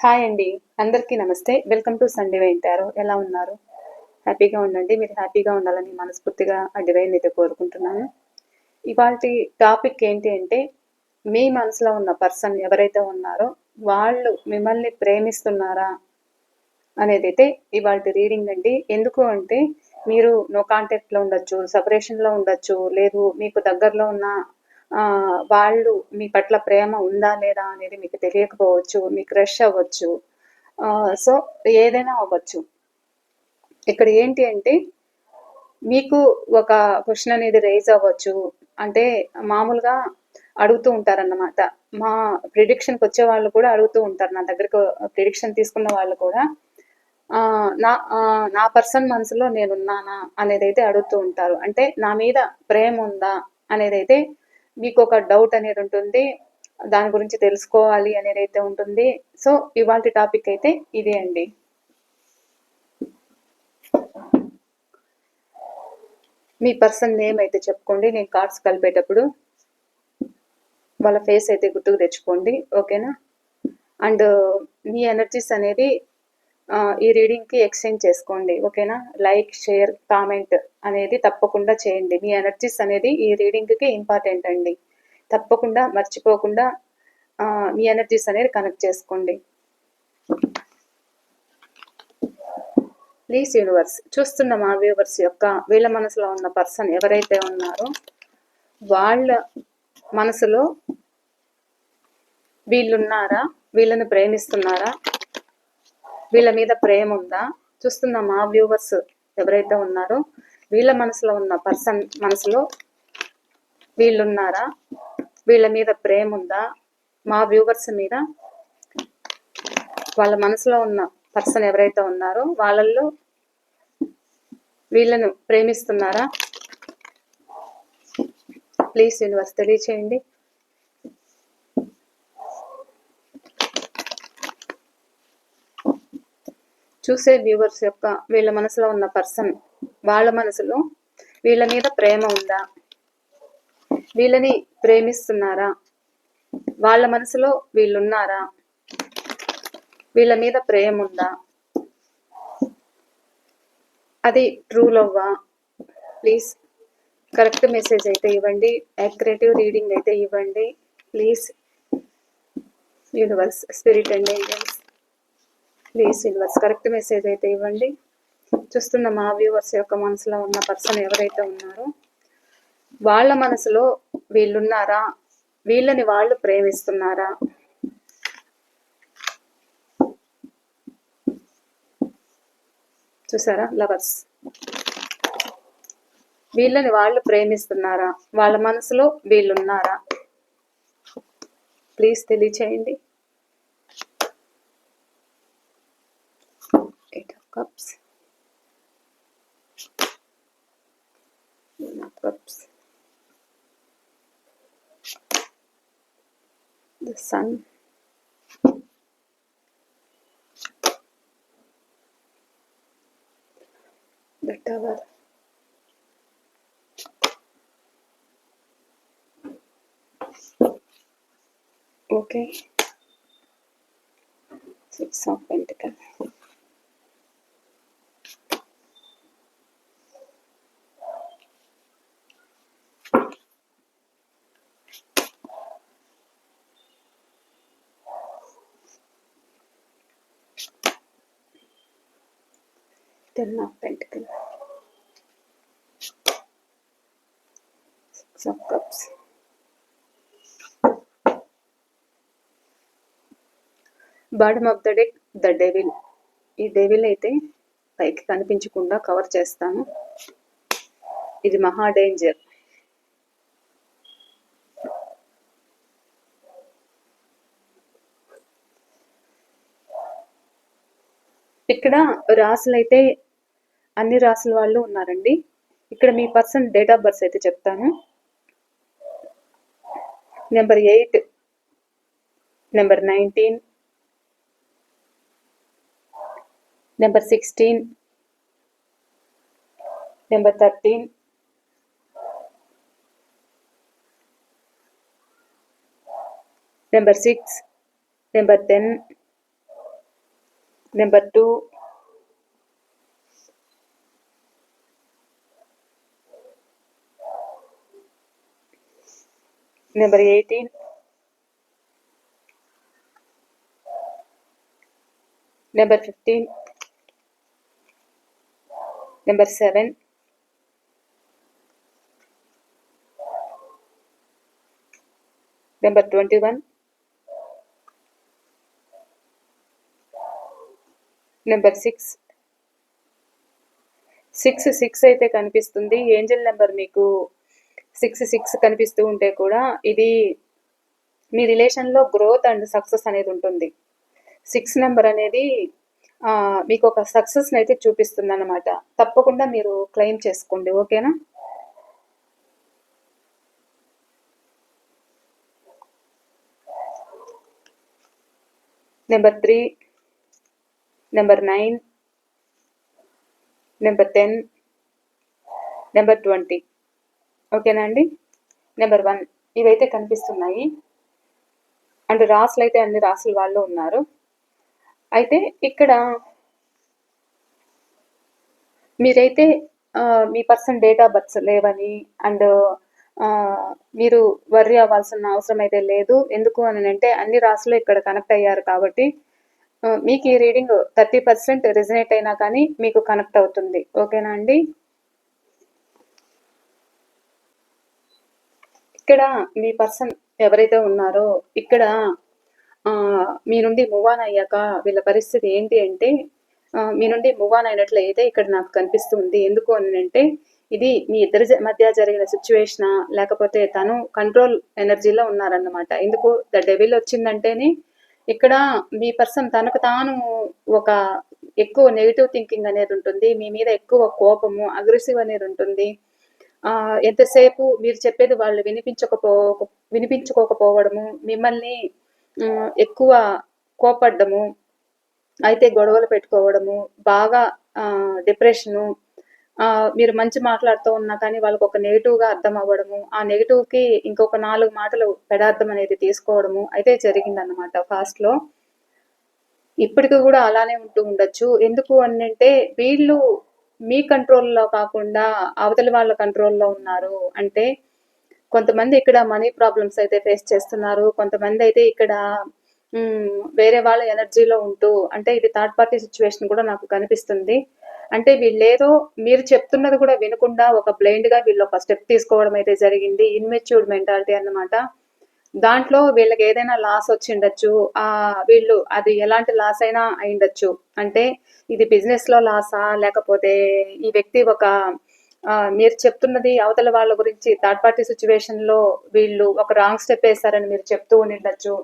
Hi అండి. అందరికీ నమస్తే. వెల్కమ్ టు సండే వెంటారు ఎలా ఉన్నారు? హ్యాపీగా ఉండండి. మీరు హ్యాపీగా ఉండాలని మనస్ఫూర్తిగా ఆ డివైన్ అయితే కోరుకుంటున్నాను. ఇవాళ టాపిక్ ఏంటి అంటే మీ మనసులో ఉన్న పర్సన్ ఎవరైతే ఉన్నారో వాళ్ళు మిమ్మల్ని ప్రేమిస్తున్నారా అనేది అయితే ఇవాళ రీడింగ్ అండి. ఎందుకు అంటే మీరు నో కాంటాక్ట్లో ఉండొచ్చు సపరేషన్లో ఉండొచ్చు లేదు మీకు దగ్గరలో ఉన్న వాళ్ళు మీ పట్ల ప్రేమ ఉందా లేదా అనేది మీకు తెలియకపోవచ్చు మీ క్రష్ అవ్వచ్చు. ఆ, సో ఏదైనా అవ్వచ్చు. ఇక్కడ ఏంటి అంటే మీకు ఒక క్వశ్చన్ అనేది రైజ్ అవ్వచ్చు. అంటే మామూలుగా అడుగుతూ ఉంటారన్నమాట. మా ప్రిడిక్షన్కి వచ్చే వాళ్ళు కూడా అడుగుతూ ఉంటారు. నా దగ్గరకు ప్రిడిక్షన్ తీసుకున్న వాళ్ళు కూడా నా నా పర్సన్ మనసులో నేనున్నానా అనేది అయితే అడుగుతూ ఉంటారు. అంటే నా మీద ప్రేమ ఉందా అనేది అయితే మీకు ఒక డౌట్ అనేది ఉంటుంది దాని గురించి తెలుసుకోవాలి అనేది అయితే ఉంటుంది. సో ఇవాళ టాపిక్ అయితే ఇదే అండి. మీ పర్సన్ నేమ్ అయితే చెప్పుకోండి నేను కార్డ్స్ కలిపేటప్పుడు వాళ్ళ ఫేస్ అయితే గుర్తుకు తెచ్చుకోండి ఓకేనా అండ్ మీ ఎనర్జీస్ అనేది ఈ రీడింగ్కి ఎక్స్చేంజ్ చేసుకోండి ఓకేనా లైక్ షేర్ కామెంట్ అనేది తప్పకుండా చేయండి. మీ ఎనర్జీస్ అనేది ఈ రీడింగ్కి ఇంపార్టెంట్ అండి. తప్పకుండా మర్చిపోకుండా మీ ఎనర్జీస్ అనేది కనెక్ట్ చేసుకోండి. ప్లీజ్ యూనివర్స్ చూస్తున్న మా వ్యూవర్స్ యొక్క వీళ్ళ మనసులో ఉన్న పర్సన్ ఎవరైతే ఉన్నారో వాళ్ళ మనసులో వీళ్ళున్నారా? వీళ్ళని ప్రేమిస్తున్నారా? వీళ్ళ మీద ప్రేమ ఉందా? చూస్తున్న మా వ్యూవర్స్ ఎవరైతే ఉన్నారో వీళ్ళ మనసులో ఉన్న పర్సన్ మనసులో వీళ్ళున్నారా? వీళ్ళ మీద ప్రేమ ఉందా? మా వ్యూవర్స్ మీద వాళ్ళ మనసులో ఉన్న పర్సన్ ఎవరైతే ఉన్నారో వాళ్ళల్లో వీళ్ళను ప్రేమిస్తున్నారా? ప్లీజ్ యూనివర్స్ తెలియచేయండి. చూసే వ్యూవర్స్ యొక్క వీళ్ళ మనసులో ఉన్న పర్సన్ వాళ్ళ మనసులో వీళ్ళ మీద ప్రేమ ఉందా? వీళ్ళని ప్రేమిస్తున్నారా? వాళ్ళ మనసులో వీళ్ళున్నారా? వీళ్ళ మీద ప్రేమ ఉందా? అది ట్రూ లవ్వా ప్లీజ్ కరెక్ట్ మెసేజ్ అయితే ఇవ్వండి యాక్యురేటివ్ రీడింగ్ అయితే ఇవ్వండి. Please universe spirit and angels. Please universe correct message అయితే ఇవ్వండి. చూస్తున్న మా వ్యూవర్స్ యొక్క మనసులో ఉన్న పర్సన్ ఎవరైతే ఉన్నారో వాళ్ళ మనసులో వీళ్ళున్నారా? వీళ్ళని వాళ్ళు ప్రేమిస్తున్నారా? చూసారా? లవర్స్ వీళ్ళని వాళ్ళు ప్రేమిస్తున్నారా? వాళ్ళ మనసులో వీళ్ళున్నారా? ప్లీజ్ తెలియచేయండి. Oops! Oops! The sun. The tower. Okay. Six of Pentacles. Ten of pentacle six of cups. Bottom of the deck the devil ఈ డెవిల్ అయితే పైకి కనిపించకుండా కవర్ చేస్తాను. ఇది మహా డేంజర్ ఇక్కడ రాసులైతే అన్ని రాసుల వాళ్ళు ఉన్నారండి. ఇక్కడ మీ పర్సన్ డేట్ ఆఫ్ బర్త్ అయితే చెప్తాను. Number eight number nineteen number sixteen number thirteen number six number ten number two number eighteen number fifteen number seven number twenty one number six six six అయితే కనిపిస్తుంది. Angel number మీకు six six కనిపిస్తూ ఉంటే కూడా ఇది మీ రిలేషన్లో growth and success అనేది ఉంటుంది. సిక్స్ నెంబర్ అనేది మీకు ఒక సక్సెస్ని అయితే చూపిస్తుంది అనమాట తప్పకుండా మీరు క్లెయిమ్ చేసుకోండి ఓకేనా number three number nine number ten number twenty ఓకేనా అండి? నెంబర్ వన్ ఇవైతే కనిపిస్తున్నాయి. అండ్ రాసులు అయితే అన్ని రాసుల వాళ్ళు ఉన్నారు. అయితే ఇక్కడ మీరైతే మీ పర్సన్ డేట్ ఆఫ్ బర్త్స్ లేవని అండ్ మీరు వర్రీ అవ్వాల్సిన అవసరం అయితే లేదు. ఎందుకు అని అంటే అన్ని రాసులు ఇక్కడ కనెక్ట్ అయ్యారు కాబట్టి మీకు ఈ రీడింగ్ థర్టీ పర్సెంట్ రిజనేట్ అయినా కానీ మీకు కనెక్ట్ అవుతుంది. ఓకేనా అండి? ఇక్కడ మీ పర్సన్ ఎవరైతే ఉన్నారో ఇక్కడ ఆ, మీ నుండి మూవ్ ఆన్ అయ్యాక వీళ్ళ పరిస్థితి ఏంటి అంటే మీ నుండి మూవ్ ఆన్ అయినట్లు అయితే ఇక్కడ నాకు కనిపిస్తుంది. ఎందుకు అని అంటే ఇది మీ ఇద్దరి మధ్య జరిగిన సిచ్యువేషన్ లేకపోతే తను కంట్రోల్ ఎనర్జీలో ఉన్నారన్నమాట. ఎందుకు? ద డెవిల్ వచ్చిందంటేనే ఇక్కడ మీ పర్సన్ తనకు తాను ఒక ఎక్కువ నెగిటివ్ థింకింగ్ అనేది ఉంటుంది. మీ మీద ఎక్కువ కోపము అగ్రెసివ్ అనేది ఉంటుంది. ఎంతసేపు మీరు చెప్పేది వాళ్ళు వినిపించకపో వినిపించుకోకపోవడము మిమ్మల్ని ఎక్కువ కోపడ్డము అయితే గొడవలు పెట్టుకోవడము బాగా డిప్రెషను మీరు మంచి మాట్లాడుతూ ఉన్నా కానీ వాళ్ళకి ఒక నెగిటివ్గా అర్థం అవ్వడము ఆ నెగిటివ్కి ఇంకొక నాలుగు మాటలు పెడార్థం అనేది తీసుకోవడము అయితే జరిగిందన్నమాట ఫాస్ట్లో. ఇప్పటికి కూడా అలానే ఉంటూ ఉండొచ్చు. ఎందుకు అని అంటే వీళ్ళు మీ కంట్రోల్లో కాకుండా అవతలి వాళ్ళ కంట్రోల్లో ఉన్నారు అంటే కొంతమంది ఇక్కడ మనీ ప్రాబ్లమ్స్ అయితే ఫేస్ చేస్తున్నారు. కొంతమంది అయితే ఇక్కడ వేరే వాళ్ళ ఎనర్జీలో ఉంటూ అంటే ఇది థర్డ్ పార్టీ సిచ్యువేషన్ కూడా నాకు కనిపిస్తుంది. అంటే వీళ్ళేదో మీరు చెప్తున్నది కూడా వినకుండా ఒక బ్లైండ్గా వీళ్ళు ఒక స్టెప్ తీసుకోవడం అయితే జరిగింది. ఇన్మెచ్యూర్డ్ మెంటాలిటీ అన్నమాట. దాంట్లో వీళ్ళకి ఏదైనా లాస్ వచ్చిండొచ్చు ఆ వీళ్ళు అది ఎలాంటి లాస్ అయినా అయిండొచ్చు అంటే ఇది బిజినెస్లో లాసా లేకపోతే ఈ వ్యక్తి ఒక మీరు చెప్తున్నది అవతల వాళ్ళ గురించి థర్డ్ పార్టీ సిచ్యువేషన్లో వీళ్ళు ఒక రాంగ్ స్టెప్ వేశారని మీరు చెప్తూ ఉండిండొచ్చు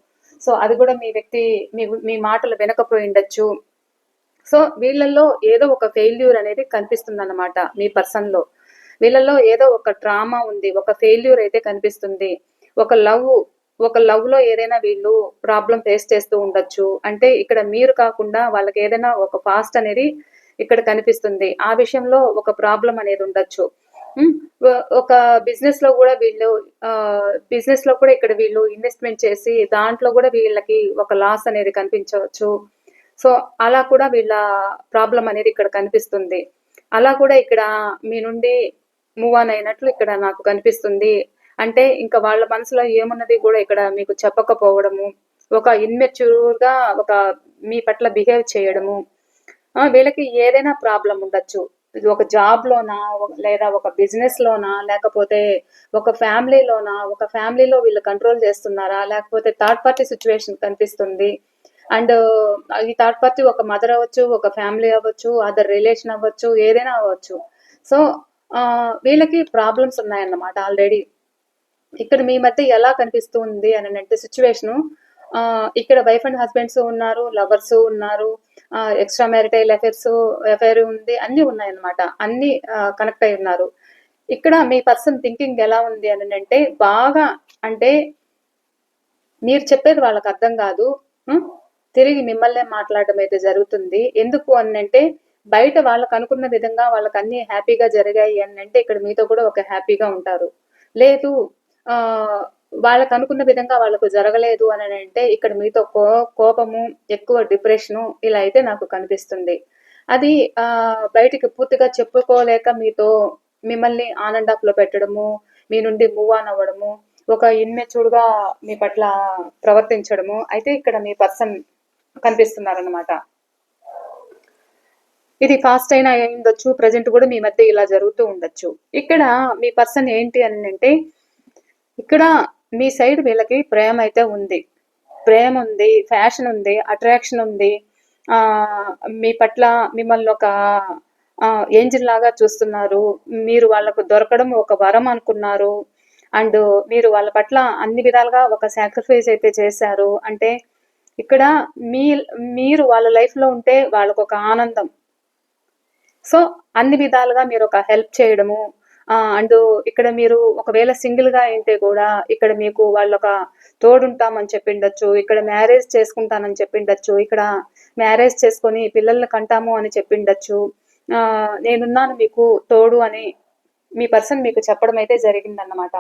సో అది కూడా మీ వ్యక్తి మీ మీ మాటలు వినకపోయిండొచ్చు సో వీళ్ళల్లో ఏదో ఒక ఫెయిల్యూర్ అనేది కనిపిస్తుంది అన్నమాట మీ పర్సన్లో. వీళ్ళల్లో ఏదో ఒక డ్రామా ఉంది ఒక ఫెయిల్యూర్ అయితే కనిపిస్తుంది. ఒక లవ్ ఒక లవ్లో ఏదైనా వీళ్ళు ప్రాబ్లం ఫేస్ చేస్తూ ఉండొచ్చు. అంటే ఇక్కడ మీరు కాకుండా వాళ్ళకి ఏదైనా ఒక పాస్ట్ అనేది ఇక్కడ కనిపిస్తుంది. ఆ విషయంలో ఒక ప్రాబ్లం అనేది ఉండొచ్చు. ఒక బిజినెస్లో కూడా వీళ్ళు బిజినెస్లో కూడా ఇక్కడ వీళ్ళు ఇన్వెస్ట్మెంట్ చేసి దాంట్లో కూడా వీళ్ళకి ఒక లాస్ అనేది కనిపించవచ్చు. సో అలా కూడా వీళ్ళ ప్రాబ్లం అనేది ఇక్కడ కనిపిస్తుంది. అలా కూడా ఇక్కడ మీ నుండి మూవ్ ఆన్ అయినట్లు ఇక్కడ నాకు కనిపిస్తుంది. అంటే ఇంకా వాళ్ళ మనసులో ఏమున్నది కూడా ఇక్కడ మీకు చెప్పకపోవడము ఒక ఇన్మెచ్యూర్గా ఒక మీ పట్ల బిహేవ్ చేయడము. ఆ, వీళ్ళకి ఏదైనా ప్రాబ్లం ఉండొచ్చు. ఇది ఒక జాబ్ లోనా లేదా ఒక బిజినెస్ లోనా లేకపోతే ఒక ఫ్యామిలీలోనా ఒక ఫ్యామిలీలో వీళ్ళు కంట్రోల్ చేస్తున్నారా లేకపోతే థర్డ్ పార్టీ సిచ్యువేషన్ కనిపిస్తుంది. అండ్ ఈ థర్డ్ పార్టీ ఒక మదర్ అవ్వచ్చు ఒక ఫ్యామిలీ అవ్వచ్చు అదర్ రిలేషన్ అవ్వచ్చు ఏదైనా అవ్వచ్చు. సో వీళ్ళకి ప్రాబ్లమ్స్ ఉన్నాయన్నమాట ఆల్రెడీ ఇక్కడ మీ మధ్య ఎలా కనిపిస్తుంది అని అంటే సిచ్యువేషను ఇక్కడ వైఫ్ అండ్ హస్బెండ్స్ ఉన్నారు లవర్స్ ఉన్నారు ఎక్స్ట్రా మ్యారిటైల్ అఫేర్స్ అఫేర్ ఉంది అన్ని ఉన్నాయన్నమాట. అన్ని కనెక్ట్ అయి ఉన్నారు. ఇక్కడ మీ పర్సన్ థింకింగ్ ఎలా ఉంది అని అంటే బాగా అంటే మీరు చెప్పేది వాళ్ళకి అర్థం కాదు. తిరిగి మిమ్మల్నే మాట్లాడడం అయితే జరుగుతుంది. ఎందుకు అని అంటే బయట వాళ్ళకు అనుకున్న విధంగా వాళ్ళకి అన్ని హ్యాపీగా జరిగాయి అని అంటే ఇక్కడ మీతో కూడా ఒక హ్యాపీగా ఉంటారు. లేదు వాళ్ళకు అనుకున్న విధంగా వాళ్ళకు జరగలేదు అని అంటే ఇక్కడ మీతో కో కోపము ఎక్కువ డిప్రెషను ఇలా అయితే నాకు కనిపిస్తుంది. అది ఆ, బయటికి పూర్తిగా చెప్పుకోలేక మీతో మిమ్మల్ని ఆన్ ఆఫ్లో పెట్టడము మీ నుండి మూవ్ ఆన్ అవ్వడము ఒక ఇన్మెచ్యూర్డ్గా మీ పట్ల ప్రవర్తించడము అయితే ఇక్కడ మీ పర్సన్ కనిపిస్తున్నారన్నమాట. ఇది ఫాస్ట్ అయినా అయి ఉండొచ్చు ప్రజెంట్ కూడా మీ మధ్య ఇలా జరుగుతూ ఉండొచ్చు. ఇక్కడ మీ పర్సన్ ఏంటి అని అంటే ఇక్కడ మీ సైడ్ వీళ్ళకి ప్రేమ అయితే ఉంది. ప్రేమ ఉంది ఫ్యాషన్ ఉంది అట్రాక్షన్ ఉంది. ఆ మీ పట్ల మిమ్మల్ని ఒక ఏంజిల్ లాగా చూస్తున్నారు. మీరు వాళ్ళకు దొరకడం ఒక వరం అనుకున్నారు. అండ్ మీరు వాళ్ళ పట్ల అన్ని విధాలుగా ఒక సాక్రిఫైస్ అయితే చేశారు. అంటే ఇక్కడ మీ మీరు వాళ్ళ లైఫ్లో ఉంటే వాళ్ళకు ఒక ఆనందం. సో అన్ని విధాలుగా మీరు ఒక హెల్ప్ చేయడము అండ్ ఇక్కడ మీరు ఒకవేళ సింగిల్గా అయితే కూడా ఇక్కడ మీకు వాళ్ళు ఒక తోడుంటామని చెప్పిండొచ్చు ఇక్కడ మ్యారేజ్ చేసుకుంటానని చెప్పిండొచ్చు ఇక్కడ మ్యారేజ్ చేసుకొని పిల్లల్ని కంటాము అని చెప్పిండొచ్చు. ఆ, నేనున్నాను మీకు తోడు అని మీ పర్సన్ మీకు చెప్పడం అయితే జరిగిందన్నమాట.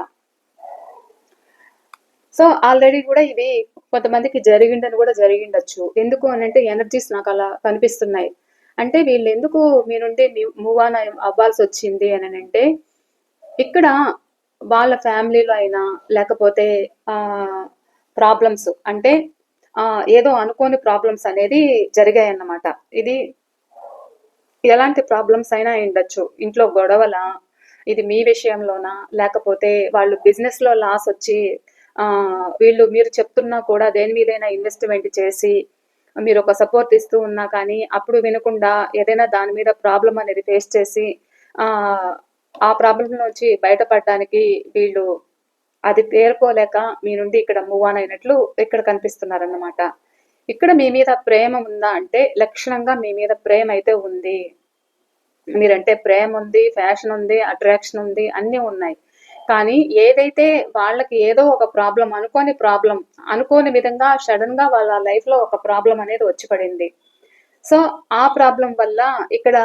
సో ఆల్రెడీ కూడా ఇది కొంతమందికి జరిగిందని కూడా జరిగిండొచ్చు. ఎందుకు అని అంటే ఎనర్జీస్ నాకు అలా కనిపిస్తున్నాయి. అంటే వీళ్ళు ఎందుకు మీ నుండి మూవ్ ఆన్ అవ్వాల్సి వచ్చింది అని అంటే ఇక్కడ వాళ్ళ ఫ్యామిలీలో అయినా లేకపోతే ప్రాబ్లమ్స్ అంటే ఆ, ఏదో అనుకోని ప్రాబ్లమ్స్ అనేది జరిగాయి అన్నమాట ఇది ఎలాంటి ప్రాబ్లమ్స్ అయినా ఉండొచ్చు. ఇంట్లో గొడవల ఇది మీ విషయంలోనా లేకపోతే వాళ్ళు బిజినెస్లో లాస్ వచ్చి ఆ వీళ్ళు మీరు చెప్తున్నా కూడా దేని మీదైనా ఇన్వెస్ట్మెంట్ చేసి మీరు ఒక సపోర్ట్ ఇస్తూ ఉన్నా కానీ అప్పుడు వినకుండా ఏదైనా దాని మీద ప్రాబ్లం అనేది ఫేస్ చేసి ఆ ప్రాబ్లం నుంచి బయటపడడానికి వీళ్ళు అది పేర్కోలేక మీ నుండి ఇక్కడ మూవ్ ఆన్ అయినట్లు ఇక్కడ కనిపిస్తున్నారన్నమాట. ఇక్కడ మీ మీద ప్రేమ ఉందా అంటే లక్షణంగా మీ మీద ప్రేమ అయితే ఉంది. మీరంటే ప్రేమ ఉంది ఫ్యాషన్ ఉంది అట్రాక్షన్ ఉంది అన్నీ ఉన్నాయి. కానీ ఏదైతే వాళ్ళకి ఏదో ఒక ప్రాబ్లం అనుకోని ప్రాబ్లం అనుకోని విధంగా సడన్గా వాళ్ళ లైఫ్లో ఒక ప్రాబ్లం అనేది వచ్చి పడింది. సో ఆ ప్రాబ్లం వల్ల ఇక్కడ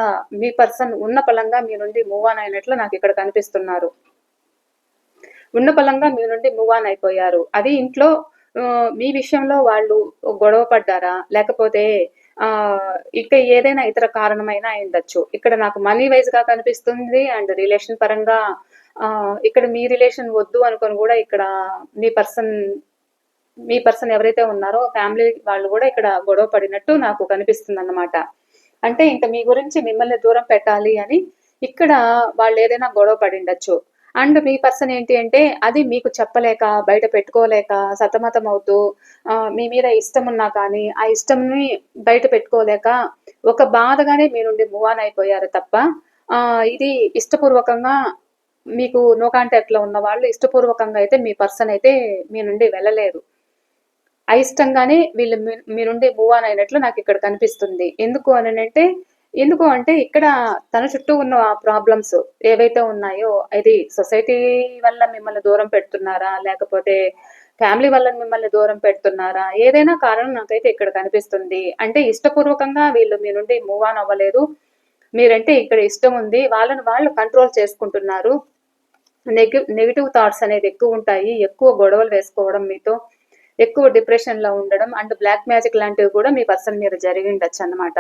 మీ పర్సన్ ఉన్న పలంగా మీ నుండి మూవ్ ఆన్ అయినట్లు నాకు ఇక్కడ కనిపిస్తున్నారు. ఉన్న పలంగా మీ నుండి మూవ్ ఆన్ అయిపోయారు. అది ఇంట్లో మీ విషయంలో వాళ్ళు గొడవ పడ్డారా? లేకపోతే ఆ ఇక ఏదైనా ఇతర కారణమైనా అయిండొచ్చు ఇక్కడ నాకు మనీ వైజ్గా కనిపిస్తుంది అండ్ రిలేషన్ పరంగా ఆ ఇక్కడ మీ రిలేషన్ వద్దు అనుకొని కూడా ఇక్కడ మీ పర్సన్ మీ పర్సన్ ఎవరైతే ఉన్నారో ఫ్యామిలీ వాళ్ళు కూడా ఇక్కడ గొడవ పడినట్టు నాకు కనిపిస్తుంది అన్నమాట అంటే ఇంకా మీ గురించి మిమ్మల్ని దూరం పెట్టాలి అని ఇక్కడ వాళ్ళు ఏదైనా గొడవ పడిండొచ్చు. అండ్ మీ పర్సన్ ఏంటి అంటే అది మీకు చెప్పలేక బయట పెట్టుకోలేక సతమతం అవుతూ మీ మీద ఇష్టం ఉన్నా కానీ ఆ ఇష్టంని బయట పెట్టుకోలేక ఒక బాధగానే మీ నుండి మూవ్ ఆన్ అయిపోయారు తప్ప ఆ, ఇది ఇష్టపూర్వకంగా మీకు నో కాంటాక్ట్లో ఉన్న వాళ్ళు ఇష్టపూర్వకంగా అయితే మీ పర్సన్ అయితే మీ నుండి వెళ్ళలేదు. అయిష్టంగానే వీళ్ళు మీరుండే మీ మూవ్ ఆన్ అయినట్లు నాకు ఇక్కడ కనిపిస్తుంది. ఎందుకు అని అంటే ఎందుకు అంటే ఇక్కడ తన చుట్టూ ఉన్న ప్రాబ్లమ్స్ ఏవైతే ఉన్నాయో ఇది సొసైటీ వల్ల మిమ్మల్ని దూరం పెడుతున్నారా లేకపోతే ఫ్యామిలీ వల్ల మిమ్మల్ని దూరం పెడుతున్నారా ఏదైనా కారణం నాకైతే ఇక్కడ కనిపిస్తుంది. అంటే ఇష్టపూర్వకంగా వీళ్ళు మీ నుండి మూవ్ ఆన్ అవ్వలేదు. మీరంటే ఇక్కడ ఇష్టం ఉంది. వాళ్ళని వాళ్ళు కంట్రోల్ చేసుకుంటున్నారు. నెగ నెగిటివ్ థాట్స్ అనేది ఎక్కువ ఉంటాయి. ఎక్కువ గొడవలు వేసుకోవడం మీతో. ఎక్కువ డిప్రెషన్లో ఉండడం అండ్ బ్లాక్ మ్యాజిక్ లాంటివి కూడా మీ పర్సన్ మీద జరిగి ఉండొచ్చు అన్నమాట.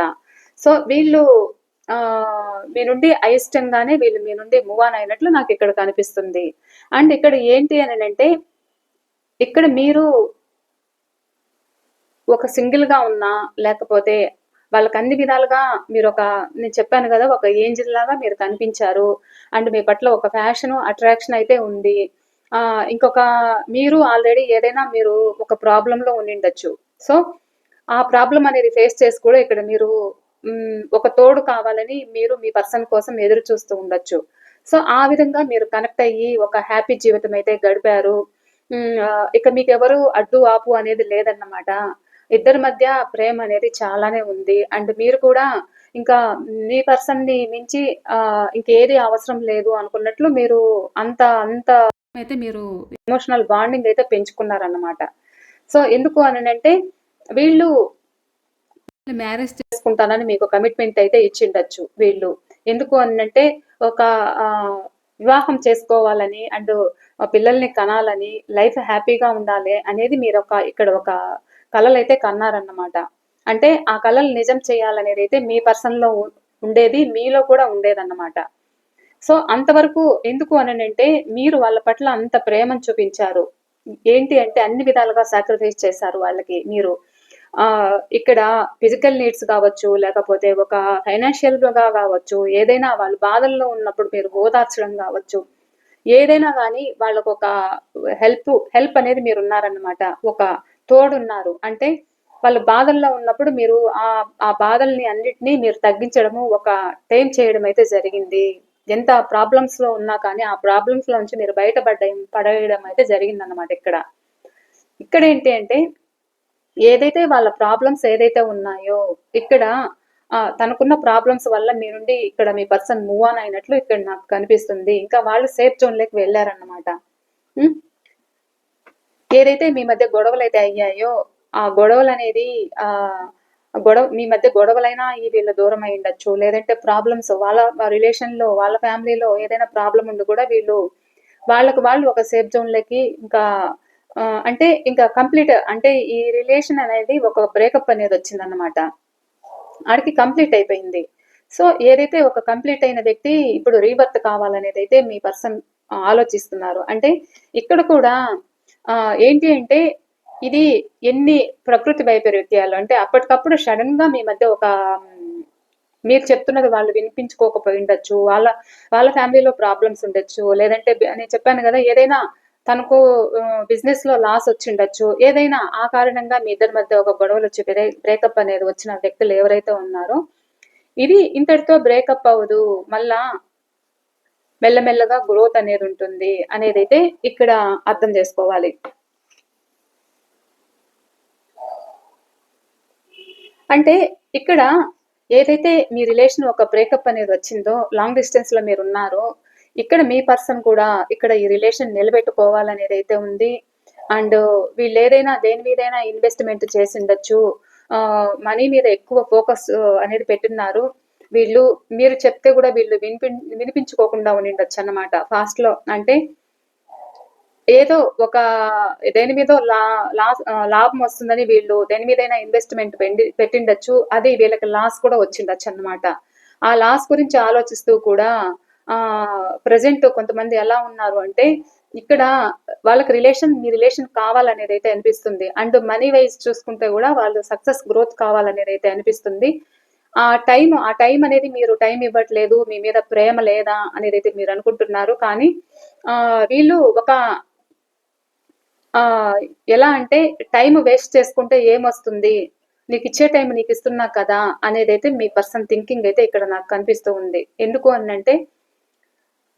సో వీళ్ళు మీ నుండి అయిష్టంగానే వీళ్ళు మీ నుండి మూవ్ ఆన్ అయినట్లు నాకు ఇక్కడ కనిపిస్తుంది. అండ్ ఇక్కడ ఏంటి అని అంటే ఇక్కడ మీరు ఒక సింగిల్గా ఉన్నా లేకపోతే వాళ్ళకి అన్ని విధాలుగా మీరు ఒక నేను చెప్పాను కదా ఒక ఏంజిల్ లాగా మీరు కనిపించారు. అండ్ మీ పట్ల ఒక ఫ్యాషన్ అట్రాక్షన్ అయితే ఉంది. ఇంకొక మీరు ఆల్రెడీ ఏదైనా మీరు ఒక ప్రాబ్లంలో ఉండిండొచ్చు. సో ఆ ప్రాబ్లం అనేది ఫేస్ చేసి కూడా ఇక్కడ మీరు ఒక తోడు కావాలని మీరు మీ పర్సన్ కోసం ఎదురు చూస్తూ ఉండొచ్చు. సో ఆ విధంగా మీరు కనెక్ట్ అయ్యి ఒక హ్యాపీ జీవితం అయితే గడిపారు. ఇక మీకు ఎవరు అడ్డు ఆపు అనేది లేదన్నమాట. ఇద్దరి మధ్య ప్రేమ అనేది చాలానే ఉంది. అండ్ మీరు కూడా ఇంకా మీ పర్సన్ని మించి ఇంకేది అవసరం లేదు అనుకున్నట్లు మీరు అంత అంత అయితే మీరు ఎమోషనల్ బాండింగ్ అయితే పెంచుకున్నారన్నమాట. సో ఎందుకు అని అంటే వీళ్ళు మ్యారేజ్ చేసుకుంటానని మీకు కమిట్మెంట్ అయితే ఇచ్చిండొచ్చు వీళ్ళు. ఎందుకు అని అంటే ఒక వివాహం చేసుకోవాలని అండ్ పిల్లల్ని కనాలని లైఫ్ హ్యాపీగా ఉండాలి అనేది మీరు ఒక ఇక్కడ ఒక కళలు అయితే కన్నారన్నమాట. అంటే ఆ కళలు నిజం చేయాలనేది అయితే మీ పర్సన్లో ఉ- ఉండేది మీలో కూడా ఉండేదన్నమాట. సో అంతవరకు ఎందుకు అని అంటే మీరు వాళ్ళ పట్ల అంత ప్రేమను చూపించారు. ఏంటి అంటే అన్ని విధాలుగా సాక్రిఫైస్ చేశారు వాళ్ళకి మీరు. ఆ ఇక్కడ ఫిజికల్ నీడ్స్ కావచ్చు లేకపోతే ఒక ఫైనాన్షియల్గా కావచ్చు ఏదైనా వాళ్ళు బాధల్లో ఉన్నప్పుడు మీరు ఓదార్చడం కావచ్చు ఏదైనా కానీ వాళ్ళకు ఒక హెల్ప్ హెల్ప్ అనేది మీరు ఉన్నారన్నమాట. ఒక తోడున్నారు అంటే వాళ్ళు బాధల్లో ఉన్నప్పుడు మీరు ఆ ఆ బాధల్ని అన్నిటినీ మీరు తగ్గించడము ఒక టైం చేయడం అయితే జరిగింది. ఎంత ప్రాబ్లమ్స్లో ఉన్నా కానీ ఆ ప్రాబ్లమ్స్ నుంచి మీరు బయటపడ్డ పడేయడం అయితే జరిగిందన్నమాట ఇక్కడ. ఇక్కడ ఏంటి అంటే ఏదైతే వాళ్ళ ప్రాబ్లమ్స్ ఏదైతే ఉన్నాయో ఇక్కడ ఆ, తనకున్న ప్రాబ్లమ్స్ వల్ల మీరుండి ఇక్కడ మీ పర్సన్ మూవ్ ఆన్ అయినట్లు ఇక్కడ నాకు కనిపిస్తుంది. ఇంకా వాళ్ళు సేఫ్ జోన్లోకి వెళ్ళారన్నమాట. ఏదైతే మీ మధ్య గొడవలు అయితే అయ్యాయో ఆ గొడవలు అనేది ఆ గొడవ మీ మధ్య గొడవలైనా ఈ వీళ్ళ దూరం అయి ఉండొచ్చు. లేదంటే ప్రాబ్లమ్స్ వాళ్ళ రిలేషన్లో వాళ్ళ ఫ్యామిలీలో ఏదైనా ప్రాబ్లం ఉండి కూడా వీళ్ళు వాళ్ళకు వాళ్ళు ఒక సేఫ్ జోన్లోకి ఇంకా అంటే ఇంకా కంప్లీట్ అంటే ఈ రిలేషన్ అనేది ఒక బ్రేకప్ అనేది వచ్చిందన్నమాట. ఆడికి కంప్లీట్ అయిపోయింది. సో ఏదైతే ఒక కంప్లీట్ అయిన వ్యక్తి ఇప్పుడు రీబర్త్ కావాలనేది అయితే మీ పర్సన్ ఆలోచిస్తున్నారు. అంటే ఇక్కడ కూడా ఏంటి అంటే ఇది ఎన్ని ప్రకృతి వైపరీత్యాలు? అంటే అప్పటికప్పుడు సడన్గా మీ మధ్య ఒక మీరు చెప్తున్నది వాళ్ళు వినిపించుకోకపోయి ఉండొచ్చు వాళ్ళ వాళ్ళ ఫ్యామిలీలో ప్రాబ్లమ్స్ ఉండొచ్చు లేదంటే నేను చెప్పాను కదా ఏదైనా తనకు బిజినెస్లో లాస్ వచ్చి ఉండొచ్చు ఏదైనా ఆ కారణంగా మీ ఇద్దరి మధ్య ఒక గొడవలు వచ్చి బ్రేకప్ అనేది వచ్చిన వ్యక్తులు ఎవరైతే ఉన్నారో ఇది ఇంతటితో బ్రేకప్ అవ్వదు మళ్ళా మెల్లమెల్లగా గ్రోత్ అనేది ఉంటుంది అనేది అయితే ఇక్కడ అర్థం చేసుకోవాలి. అంటే ఇక్కడ ఏదైతే మీ రిలేషన్ ఒక బ్రేకప్ అనేది వచ్చిందో లాంగ్ డిస్టెన్స్లో మీరు ఉన్నారో ఇక్కడ మీ పర్సన్ కూడా ఇక్కడ ఈ రిలేషన్ నిలబెట్టుకోవాలనేది అయితే ఉంది. అండ్ వీళ్ళు ఏదైనా దేని మీదైనా ఇన్వెస్ట్మెంట్ చేసి ఉండొచ్చు. మనీ మీద ఎక్కువ ఫోకస్ అనేది పెట్టున్నారు. వీళ్ళు మీరు చెప్తే కూడా వీళ్ళు వినిపి వినిపించుకోకుండా ఉండిండొచ్చు అన్నమాట. ఫాస్ట్లో అంటే ఏదో ఒక దేని మీద లా లాస్ లాభం వస్తుందని వీళ్ళు దేని మీదైనా ఇన్వెస్ట్మెంట్ పెట్టిండొచ్చు. అది వీళ్ళకి లాస్ కూడా వచ్చిండొచ్చు అన్నమాట. ఆ లాస్ గురించి ఆలోచిస్తూ కూడా ఆ ప్రజెంట్ కొంతమంది ఎలా ఉన్నారు అంటే ఇక్కడ వాళ్ళకి రిలేషన్ మీ రిలేషన్ కావాలనేది అయితే అనిపిస్తుంది. అండ్ మనీ వైజ్ చూసుకుంటే కూడా వాళ్ళు సక్సెస్ గ్రోత్ కావాలనేది అయితే అనిపిస్తుంది. ఆ టైం ఆ టైం అనేది మీరు టైం ఇవ్వట్లేదు మీ మీద ప్రేమ లేదా అనేది అయితే మీరు అనుకుంటున్నారు. కానీ ఆ వీళ్ళు ఒక ఎలా అంటే టైం వేస్ట్ చేసుకుంటే ఏమొస్తుంది? నీకు ఇచ్చే టైం నీకు ఇస్తున్నా కదా అనేది అయితే మీ పర్సన్ థింకింగ్ అయితే ఇక్కడ నాకు కనిపిస్తూ ఉంది. ఎందుకు అనంటే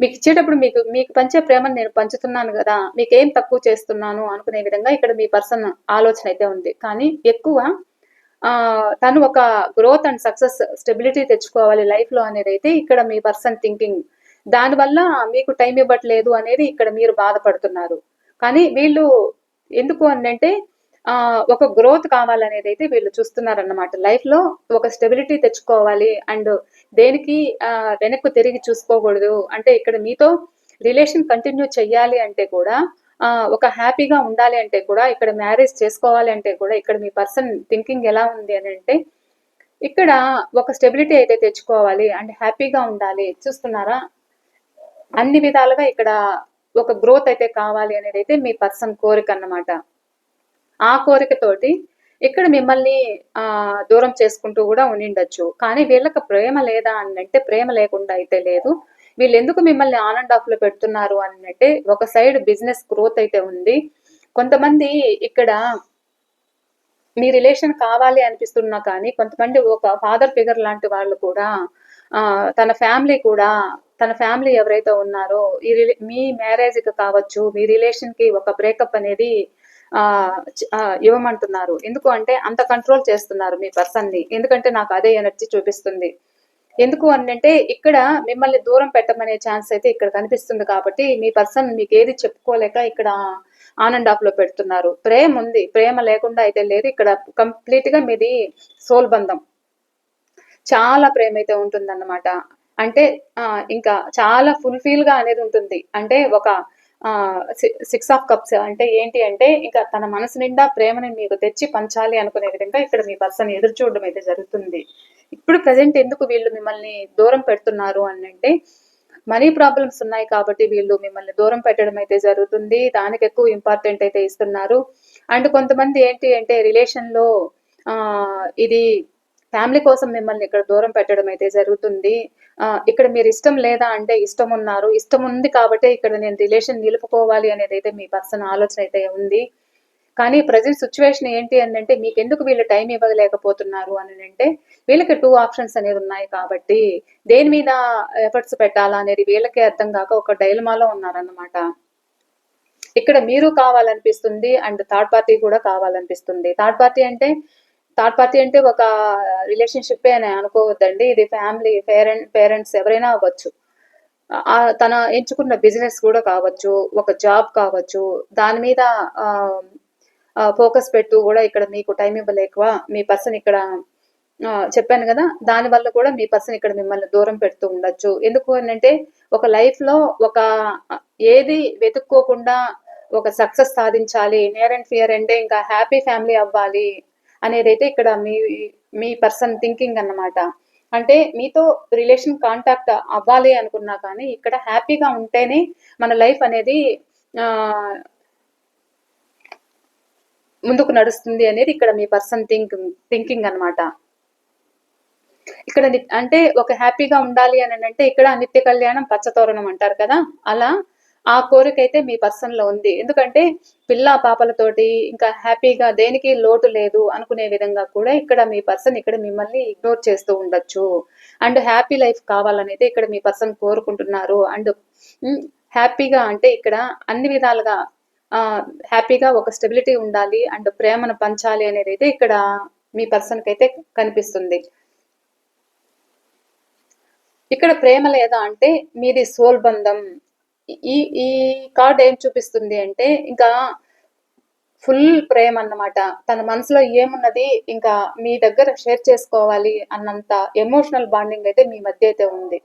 మీకు ఇచ్చేటప్పుడు మీకు మీకు పంచే ప్రేమను నేను పంచుతున్నాను కదా మీకు ఏం తక్కువ చేస్తున్నాను అనుకునే విధంగా ఇక్కడ మీ పర్సన్ ఆలోచన అయితే ఉంది. కానీ ఎక్కువ తను ఒక గ్రోత్ అండ్ సక్సెస్ స్టెబిలిటీ తెచ్చుకోవాలి లైఫ్లో అనేది అయితే ఇక్కడ మీ పర్సన్ థింకింగ్. దానివల్ల మీకు టైం ఇవ్వట్లేదు అనేది ఇక్కడ మీరు బాధపడుతున్నారు. కానీ వీళ్ళు ఎందుకు అంటే ఆ ఒక గ్రోత్ కావాలనేది అయితే వీళ్ళు చూస్తున్నారన్నమాట. లైఫ్లో ఒక స్టెబిలిటీ తెచ్చుకోవాలి అండ్ దేనికి ఆ వెనక్కు తిరిగి చూసుకోకూడదు. అంటే ఇక్కడ మీతో రిలేషన్ కంటిన్యూ చెయ్యాలి అంటే కూడా ఆ ఒక హ్యాపీగా ఉండాలి అంటే కూడా ఇక్కడ మ్యారేజ్ చేసుకోవాలి అంటే కూడా ఇక్కడ మీ పర్సన్ థింకింగ్ ఎలా ఉంది అని అంటే ఇక్కడ ఒక స్టెబిలిటీ అయితే తెచ్చుకోవాలి అండ్ హ్యాపీగా ఉండాలి. చూస్తున్నారా? అన్ని విధాలుగా ఇక్కడ ఒక గ్రోత్ అయితే కావాలి అనేది అయితే మీ పర్సన్ కోరిక అన్నమాట. ఆ కోరికతోటి ఇక్కడ మిమ్మల్ని ఆ దూరం చేసుకుంటూ కూడా ఉండిండొచ్చు. కానీ వీళ్ళకి ప్రేమ లేదా అని ప్రేమ లేకుండా అయితే లేదు. వీళ్ళు ఎందుకు మిమ్మల్ని ఆన్ అండ్ ఆఫ్లో పెడుతున్నారు అని ఒక సైడ్ బిజినెస్ గ్రోత్ అయితే ఉంది. కొంతమంది ఇక్కడ మీ రిలేషన్ కావాలి అనిపిస్తున్నా కానీ కొంతమంది ఒక ఫాదర్ ఫిగర్ లాంటి వాళ్ళు కూడా తన ఫ్యామిలీ కూడా తన ఫ్యామిలీ ఎవరైతే ఉన్నారో ఈ రిలే మీ మ్యారేజ్కి కావచ్చు మీ రిలేషన్కి ఒక బ్రేకప్ అనేది ఆ ఇవ్వమంటున్నారు. ఎందుకు అంటే అంత కంట్రోల్ చేస్తున్నారు మీ పర్సన్ని. ఎందుకంటే నాకు అదే ఎనర్జీ చూపిస్తుంది. ఎందుకు అంటే ఇక్కడ మిమ్మల్ని దూరం పెట్టమనే ఛాన్స్ అయితే ఇక్కడ కనిపిస్తుంది కాబట్టి మీ పర్సన్ మీకు ఏది చెప్పుకోలేక ఇక్కడ ఆన్ అండ్ ఆఫ్లో పెడుతున్నారు. ప్రేమ ఉంది. ప్రేమ లేకుండా అయితే లేదు. ఇక్కడ కంప్లీట్గా మీది సోల్ బంధం. చాలా ప్రేమ అయితే ఉంటుందన్నమాట. అంటే ఇంకా చాలా ఫుల్ఫిల్గా అనేది ఉంటుంది. అంటే ఒక సిక్స్ ఆఫ్ కప్స్ అంటే ఏంటి అంటే ఇంకా తన మనసు నిండా ప్రేమని మీకు తెచ్చి పంచాలి అనుకునే విధంగా ఇక్కడ మీ పర్సన్ ఎదురు చూడడం అయితే జరుగుతుంది. ఇప్పుడు ప్రజెంట్ ఎందుకు వీళ్ళు మిమ్మల్ని దూరం పెడుతున్నారు అని అంటే మనీ ప్రాబ్లమ్స్ ఉన్నాయి కాబట్టి వీళ్ళు మిమ్మల్ని దూరం పెట్టడం అయితే జరుగుతుంది. దానికి ఎక్కువ ఇంపార్టెంట్ అయితే ఇస్తున్నారు. అండ్ కొంతమంది ఏంటి అంటే రిలేషన్లో ఆ ఇది ఫ్యామిలీ కోసం మిమ్మల్ని ఇక్కడ దూరం పెట్టడం అయితే జరుగుతుంది. ఇక్కడ మీరు ఇష్టం లేదా అంటే ఇష్టం ఉన్నారు ఇష్టం ఉంది కాబట్టి ఇక్కడ నేను రిలేషన్ నిలుపుకోవాలి అనేది అయితే మీ పర్సన్ ఆలోచన అయితే ఉంది. కానీ ప్రజెంట్ సిచ్యువేషన్ ఏంటి అని అంటే మీకు ఎందుకు వీళ్ళు టైం ఇవ్వలేకపోతున్నారు అని అంటే వీళ్ళకి టూ ఆప్షన్స్ అనేది ఉన్నాయి కాబట్టి దేని మీద ఎఫర్ట్స్ పెట్టాలా అనేది వీళ్ళకే అర్థం కాక ఒక డైలమాలో ఉన్నారన్నమాట. ఇక్కడ మీరు కావాలనిపిస్తుంది అండ్ థర్డ్ పార్టీ కూడా కావాలనిపిస్తుంది. థర్డ్ పార్టీ అంటే థర్డ్ పార్టీ అంటే ఒక రిలేషన్షిప్ అని అనుకోవద్దండి. ఇది ఫ్యామిలీ పేరెంట్ పేరెంట్స్ ఎవరైనా అవ్వచ్చు. ఆ తన ఎంచుకున్న బిజినెస్ కూడా కావచ్చు ఒక జాబ్ కావచ్చు. దాని మీద ఫోకస్ పెట్టు కూడా ఇక్కడ మీకు టైం ఇవ్వలేక మీ పర్సన్ ఇక్కడ చెప్పాను కదా దాని వల్ల కూడా మీ పర్సన్ ఇక్కడ మిమ్మల్ని దూరం పెడుతూ ఉండొచ్చు. ఎందుకు అంటే ఒక లైఫ్లో ఒక ఏది వెతుక్కోకుండా ఒక సక్సెస్ సాధించాలి నేర్ అండ్ ఫియర్ అంటే ఇంకా హ్యాపీ ఫ్యామిలీ అవ్వాలి అనేది అయితే ఇక్కడ మీ మీ పర్సన్ థింకింగ్ అన్నమాట. అంటే మీతో రిలేషన్ కాంటాక్ట్ అవ్వాలి అనుకున్నా కానీ ఇక్కడ హ్యాపీగా ఉంటేనే మన లైఫ్ అనేది ఆ, ముందుకు నడుస్తుంది అనేది ఇక్కడ మీ పర్సన్ థింక్ థింకింగ్ అన్నమాట. ఇక్కడ ని- అంటే ఒక హ్యాపీగా ఉండాలి అని అంటే ఇక్కడ నిత్య కళ్యాణం పచ్చతోరణం అంటారు కదా? అలా ఆ కోరిక అయితే మీ పర్సన్లో ఉంది. ఎందుకంటే పిల్ల పాపలతోటి ఇంకా హ్యాపీగా దేనికి లోటు లేదు అనుకునే విధంగా కూడా ఇక్కడ మీ పర్సన్ ఇక్కడ మిమ్మల్ని ఇగ్నోర్ చేస్తూ ఉండొచ్చు. అండ్ హ్యాపీ లైఫ్ కావాలనైతే ఇక్కడ మీ పర్సన్ కోరుకుంటున్నారు. అండ్ హ్యాపీగా అంటే ఇక్కడ అన్ని విధాలుగా ఆ హ్యాపీగా ఒక స్టెబిలిటీ ఉండాలి. అండ్ ప్రేమను పంచాలి అనేది అయితే ఇక్కడ మీ పర్సన్కి అయితే కనిపిస్తుంది. ఇక్కడ ప్రేమ లేదా అంటే మీది సోల్ బంధం. ఈ ఈ కార్డ్ ఏం చూపిస్తుంది అంటే ఇంకా ఫుల్ ప్రేమ అన్నమాట. తన మనసులో ఏమున్నది ఇంకా మీ దగ్గర షేర్ చేసుకోవాలి అన్నంత ఎమోషనల్ బాండింగ్ అయితే మీ మధ్య అయితే ఉంది.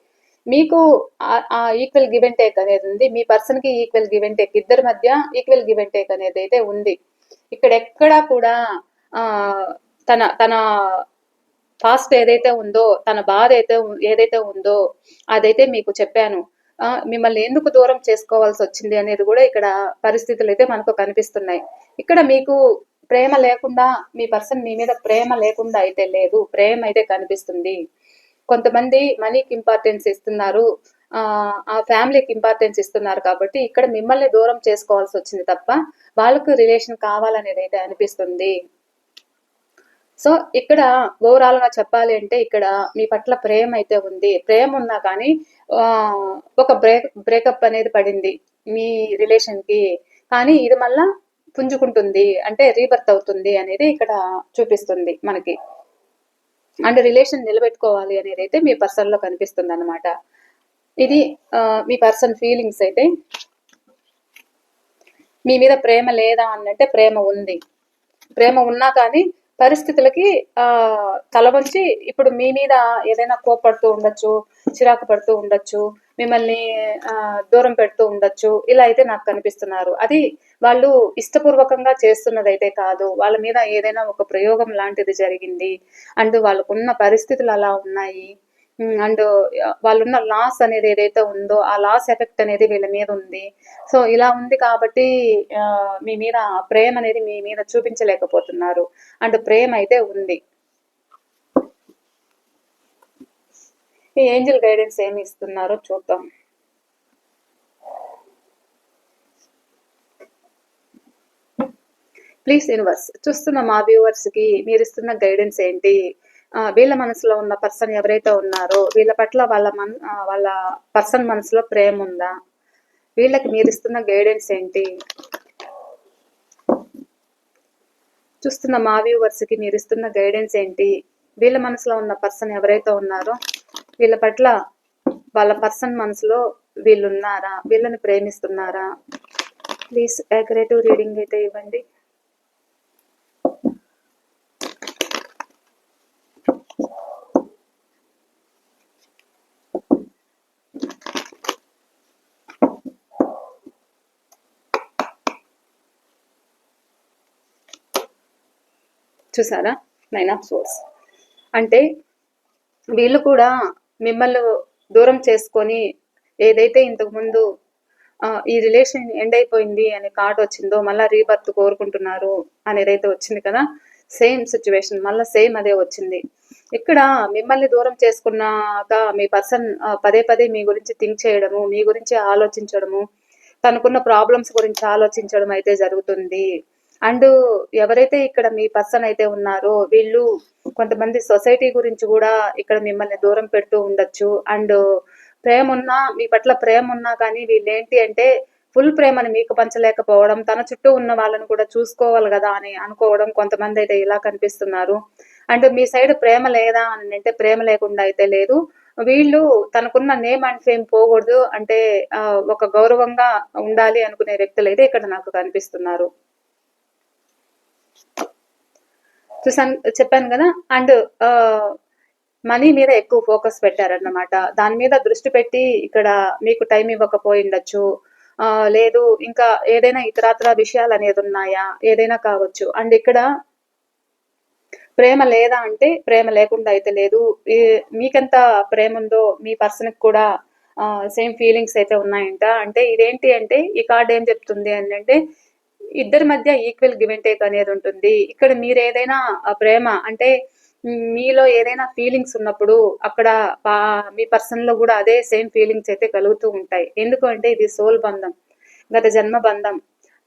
మీకు ఆ- ఈక్వల్ గివ్ అండ్ టేక్ అనేది ఉంది. మీ పర్సన్కి ఈక్వల్ గివ్ అండ్ టేక్ ఇద్దరి మధ్య ఈక్వల్ గివ్ అండ్ టేక్ అనేది అయితే ఉంది. ఇక్కడ ఎక్కడా కూడా ఆ తన తన ఫాస్ట్ ఏదైతే ఉందో తన బాధ అయితే ఏదైతే ఉందో అదైతే మీకు చెప్పాను. మిమ్మల్ని ఎందుకు దూరం చేసుకోవాల్సి వచ్చింది అనేది కూడా ఇక్కడ పరిస్థితులు అయితే మనకు కనిపిస్తున్నాయి. ఇక్కడ మీకు ప్రేమ లేకుండా మీ పర్సన్ మీ మీద ప్రేమ లేకుండా అయితే లేదు. ప్రేమ అయితే కనిపిస్తుంది. కొంతమంది మనీకి ఇంపార్టెన్స్ ఇస్తున్నారు. ఆ ఫ్యామిలీకి ఇంపార్టెన్స్ ఇస్తున్నారు కాబట్టి ఇక్కడ మిమ్మల్ని దూరం చేసుకోవాల్సి వచ్చింది తప్ప వాళ్ళకు రిలేషన్ కావాలనేది అయితే అనిపిస్తుంది. సో ఇక్కడ ఓవరాల్గా చెప్పాలి అంటే ఇక్కడ మీ పట్ల ప్రేమ అయితే ఉంది. ప్రేమ ఉన్నా కానీ ఒక బ్రేక్ బ్రేకప్ అనేది పడింది మీ రిలేషన్కి. కానీ ఇది మళ్ళా పుంజుకుంటుంది అంటే రీబర్త్ అవుతుంది అనేది ఇక్కడ చూపిస్తుంది మనకి. అండ్ రిలేషన్ నిలబెట్టుకోవాలి అనేది అయితే మీ పర్సన్లో కనిపిస్తుంది అనమాట ఇది మీ పర్సన్ ఫీలింగ్స్ అయితే మీ మీద ప్రేమ లేదా అన్నట్టే ప్రేమ ఉంది. ప్రేమ ఉన్నా కానీ పరిస్థితులకి ఆ తల వంచి ఇప్పుడు మీ మీద ఏదైనా కోపడుతూ ఉండొచ్చు చిరాకు పడుతూ ఉండొచ్చు మిమ్మల్ని ఆ, దూరం పెడుతూ ఉండొచ్చు ఇలా అయితే నాకు కనిపిస్తున్నారు. అది వాళ్ళు ఇష్టపూర్వకంగా చేస్తున్నది అయితే కాదు. వాళ్ళ మీద ఏదైనా ఒక ప్రయోగం లాంటిది జరిగింది. అండ్ వాళ్ళకున్న పరిస్థితులు అలా ఉన్నాయి. అండ్ వాళ్ళున్న లాస్ అనేది ఏదైతే ఉందో ఆ లాస్ ఎఫెక్ట్ అనేది వీళ్ళ మీద ఉంది. సో ఇలా ఉంది కాబట్టి మీ మీద ప్రేమ అనేది మీ మీద చూపించలేకపోతున్నారు. అండ్ ప్రేమ అయితే ఉంది. ఈ ఏంజల్ గైడెన్స్ ఏమి ఇస్తున్నారో చూద్దాం. ప్లీజ్ యూనివర్స్ చూస్తున్న మా వ్యూవర్స్కి మీరు ఇస్తున్న గైడెన్స్ ఏంటి? వీళ్ళ మనసులో ఉన్న పర్సన్ ఎవరైతే ఉన్నారో వీళ్ళ పట్ల వాళ్ళ మన వాళ్ళ పర్సన్ మనసులో ప్రేమ ఉందా? వీళ్ళకి మీరు ఇస్తున్న గైడెన్స్ ఏంటి? చూస్తున్న మా వ్యూవర్స్కి మీరు ఇస్తున్న గైడెన్స్ ఏంటి? వీళ్ళ మనసులో ఉన్న పర్సన్ ఎవరైతే ఉన్నారో వీళ్ళ పట్ల వాళ్ళ పర్సన్ మనసులో వీళ్ళు ఉన్నారా? వీళ్ళని ప్రేమిస్తున్నారా? ప్లీజ్ యాక్యురేటివ్ రీడింగ్ అయితే ఇవ్వండి. చూసారా? నైన్ ఆఫ్ సోర్స్ అంటే వీళ్ళు కూడా మిమ్మల్ని దూరం చేసుకొని ఏదైతే ఇంతకు ముందు ఈ రిలేషన్ ఎండ్ అయిపోయింది అనే కార్డ్ వచ్చిందో మళ్ళీ రీబర్త్ కోరుకుంటున్నారు అనేదైతే వచ్చింది కదా? సేమ్ సిచ్యువేషన్ మళ్ళీ సేమ్ అదే వచ్చింది. ఇక్కడ మిమ్మల్ని దూరం చేసుకున్నాక మీ పర్సన్ పదే పదే మీ గురించి థింక్ చేయడము మీ గురించి ఆలోచించడము తనకున్న ప్రాబ్లమ్స్ గురించి ఆలోచించడం అయితే జరుగుతుంది. అండ్ ఎవరైతే ఇక్కడ మీ పర్సన్ అయితే ఉన్నారో వీళ్ళు కొంతమంది సొసైటీ గురించి కూడా ఇక్కడ మిమ్మల్ని దూరం పెడుతూ ఉండొచ్చు. అండ్ ప్రేమ ఉన్నా మీ పట్ల ప్రేమ ఉన్నా కానీ వీళ్ళు ఏంటి అంటే ఫుల్ ప్రేమని మీకు పంచలేకపోవడం తన చుట్టూ ఉన్న వాళ్ళని కూడా చూసుకోవాలి కదా అని అనుకోవడం కొంతమంది అయితే ఇలా కనిపిస్తున్నారు. అండ్ మీ సైడ్ ప్రేమ లేదా అని అంటే ప్రేమ లేకుండా అయితే లేదు. వీళ్ళు తనకున్న నేమ్ అండ్ ఫేమ్ పోకూడదు. అంటే ఒక గౌరవంగా ఉండాలి అనుకునే వ్యక్తులు అయితే ఇక్కడ నాకు కనిపిస్తున్నారు. చూసాను చెప్పాను కదా అండ్ మనీ మీద ఎక్కువ ఫోకస్ పెట్టారన్నమాట. దాని మీద దృష్టి పెట్టి ఇక్కడ మీకు టైం ఇవ్వకపోయి ఉండొచ్చు. ఆ, లేదు ఇంకా ఏదైనా ఇతరాతర విషయాలు అనేది ఉన్నాయా? ఏదైనా కావచ్చు. అండ్ ఇక్కడ ప్రేమ లేదా అంటే ప్రేమ లేకుండా అయితే లేదు. మీకెంత ప్రేమ ఉందో మీ పర్సన్ కూడా సేమ్ ఫీలింగ్స్ అయితే ఉన్నాయంట. అంటే ఇదేంటి అంటే ఈ కార్డ్ ఏం చెప్తుంది అని అంటే ఇద్దరి మధ్య ఈక్వల్ గివ్ అండ్ టేక్ అనేది ఉంటుంది. ఇక్కడ మీరు ఏదైనా ప్రేమ అంటే మీలో ఏదైనా ఫీలింగ్స్ ఉన్నప్పుడు అక్కడ మీ పర్సన్లో కూడా అదే సేమ్ ఫీలింగ్స్ అయితే కలుగుతూ ఉంటాయి. ఎందుకంటే ఇది సోల్ బంధం గత జన్మ బంధం.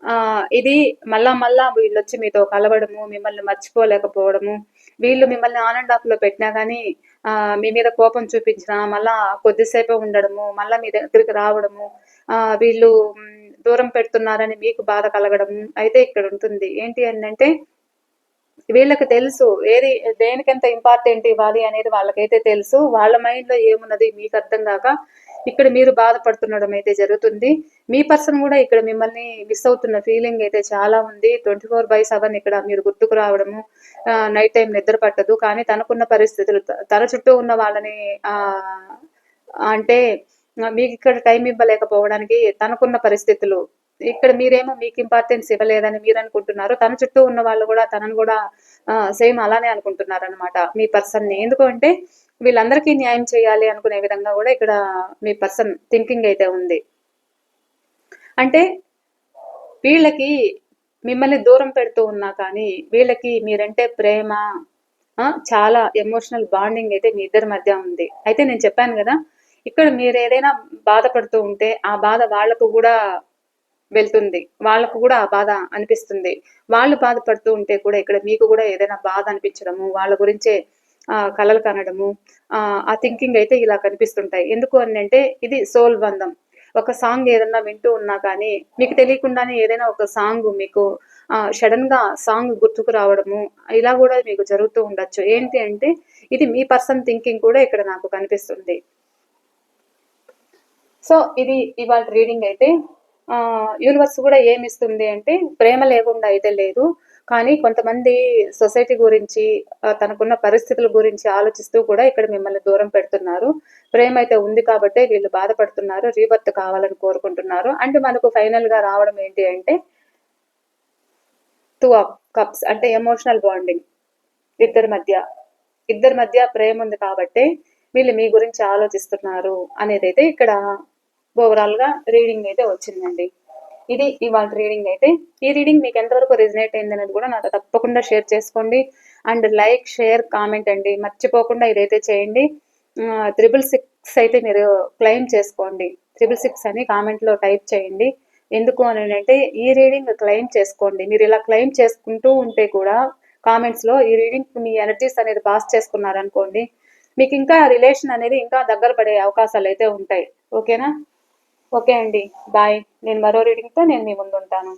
ఆ ఇది మళ్ళా మళ్ళా వీళ్ళు వచ్చి మీతో కలవడము మిమ్మల్ని మర్చిపోలేకపోవడము. వీళ్ళు మిమ్మల్ని ఆన్ అండ్ ఆఫ్లో పెట్టినా కానీ ఆ మీ మీద కోపం చూపించినా మళ్ళా కొద్దిసేపే ఉండడము మళ్ళా మీ దగ్గరికి రావడము. ఆ వీళ్ళు దూరం పెడుతున్నారని మీకు బాధ కలగడం అయితే ఇక్కడ ఉంటుంది. ఏంటి అని అంటే వీళ్ళకి తెలుసు ఏది దేనికెంత ఇంపార్టెంట్ ఇవ్వాలి అనేది వాళ్ళకైతే తెలుసు. వాళ్ళ మైండ్లో ఏమున్నది మీకు అర్థం కాక ఇక్కడ మీరు బాధపడుతుండడం అయితే జరుగుతుంది. మీ పర్సన్ కూడా ఇక్కడ మిమ్మల్ని మిస్ అవుతున్న ఫీలింగ్ అయితే చాలా ఉంది. ట్వంటీ ఫోర్ బై సెవెన్ ఇక్కడ మీరు గుర్తుకు రావడము నైట్ టైం నిద్ర పట్టదు. కానీ తనకున్న పరిస్థితులు తన చుట్టూ ఉన్న వాళ్ళని అంటే మీకు ఇక్కడ టైం ఇవ్వలేకపోవడానికి తనకున్న పరిస్థితులు. ఇక్కడ మీరేమో మీకు ఇంపార్టెన్స్ ఇవ్వలేదని మీరు అనుకుంటున్నారు తన చుట్టూ ఉన్న వాళ్ళు కూడా తనను కూడా సేమ్ అలానే అనుకుంటున్నారు అనమాట మీ పర్సన్ని. వీళ్ళందరికీ న్యాయం చేయాలి అనుకునే విధంగా కూడా ఇక్కడ మీ పర్సన్ థింకింగ్ అయితే ఉంది. అంటే వీళ్ళకి మిమ్మల్ని దూరం పెడుతూ ఉన్నా కానీ వీళ్ళకి మీరంటే ప్రేమ చాలా ఎమోషనల్ బాండింగ్ అయితే మీ ఇద్దరి మధ్య ఉంది. అయితే నేను చెప్పాను కదా ఇక్కడ మీరు ఏదైనా బాధపడుతూ ఉంటే ఆ బాధ వాళ్ళకు కూడా వెళ్తుంది. వాళ్ళకు కూడా ఆ బాధ అనిపిస్తుంది. వాళ్ళు బాధపడుతూ ఉంటే కూడా ఇక్కడ మీకు కూడా ఏదైనా బాధ అనిపించడము వాళ్ళ గురించే ఆ కలలు కనడము ఆ ఆ థింకింగ్ అయితే ఇలా కనిపిస్తుంటాయి. ఎందుకు అని అంటే ఇది సోల్ బంధం. ఒక సాంగ్ ఏదన్నా వింటూ ఉన్నా కానీ మీకు తెలియకుండానే ఏదైనా ఒక సాంగ్ మీకు సడన్గా సాంగ్ గుర్తుకు రావడము ఇలా కూడా మీకు జరుగుతూ ఉండొచ్చు. ఏంటి అంటే ఇది మీ పర్సన్ థింకింగ్ కూడా ఇక్కడ నాకు కనిపిస్తుంది. సో ఇది ఇవాళ రీడింగ్ అయితే యూనివర్స్ కూడా ఏమి ఇస్తుంది అంటే ప్రేమ లేకుండా అయితే లేదు. కానీ కొంతమంది సొసైటీ గురించి తనకున్న పరిస్థితుల గురించి ఆలోచిస్తూ కూడా ఇక్కడ మిమ్మల్ని దూరం పెడుతున్నారు. ప్రేమ అయితే ఉంది కాబట్టి వీళ్ళు బాధపడుతున్నారు రీబర్త్ కావాలని కోరుకుంటున్నారు. అంటే మనకు ఫైనల్గా రావడం ఏంటి అంటే టూ ఆఫ్ కప్స్ అంటే ఎమోషనల్ బాండింగ్ ఇద్దరి మధ్య ఇద్దరి మధ్య ప్రేమ ఉంది కాబట్టి వీళ్ళు మీ గురించి ఆలోచిస్తున్నారు అనేది అయితే ఇక్కడ ఓవరాల్గా రీడింగ్ అయితే వచ్చిందండి. ఇది ఇవాళ రీడింగ్ అయితే. ఈ రీడింగ్ మీకు ఎంతవరకు రిజనేట్ అయింది అనేది కూడా నాతో తప్పకుండా షేర్ చేసుకోండి. అండ్ లైక్ షేర్ కామెంట్ అండి. మర్చిపోకుండా ఇదైతే చేయండి. త్రిబుల్ సిక్స్ అయితే మీరు క్లెయిమ్ చేసుకోండి. త్రిబుల్ సిక్స్ అని కామెంట్లో టైప్ చేయండి. ఎందుకు అని అంటే ఈ రీడింగ్ క్లెయిమ్ చేసుకోండి. మీరు ఇలా క్లెయిమ్ చేసుకుంటూ ఉంటే కూడా కామెంట్స్లో ఈ రీడింగ్ మీ ఎనర్జీస్ అనేది పాస్ చేసుకున్నారనుకోండి మీకు ఇంకా రిలేషన్ అనేది ఇంకా దగ్గర పడే అవకాశాలు అయితే ఉంటాయి. ఓకేనా ఓకే అండి. బాయ్. నేను మరో రీడింగ్తో నేను మీ ముందు ఉంటాను